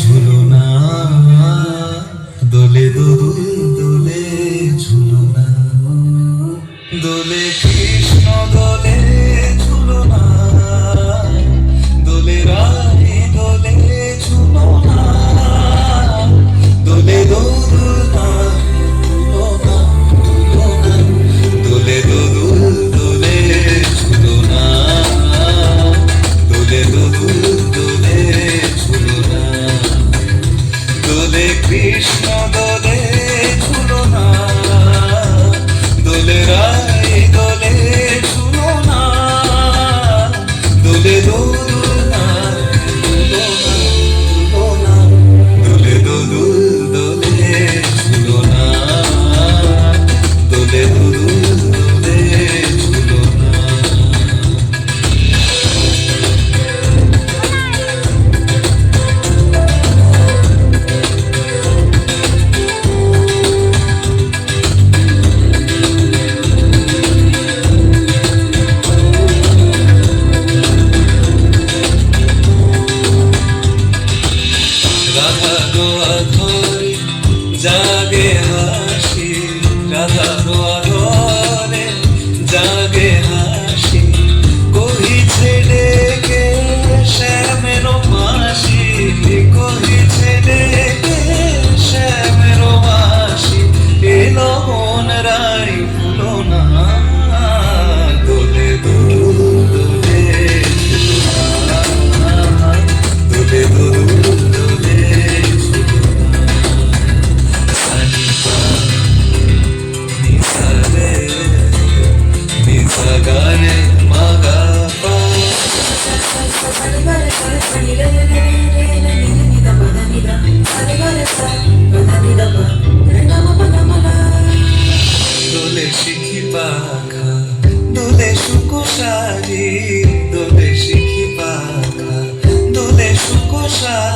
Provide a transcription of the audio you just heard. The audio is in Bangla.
ঝুলো না দোলে দোল never লহন রায় ফুলো না সারি দোলে শিখি পাখা দোলে সুকোশা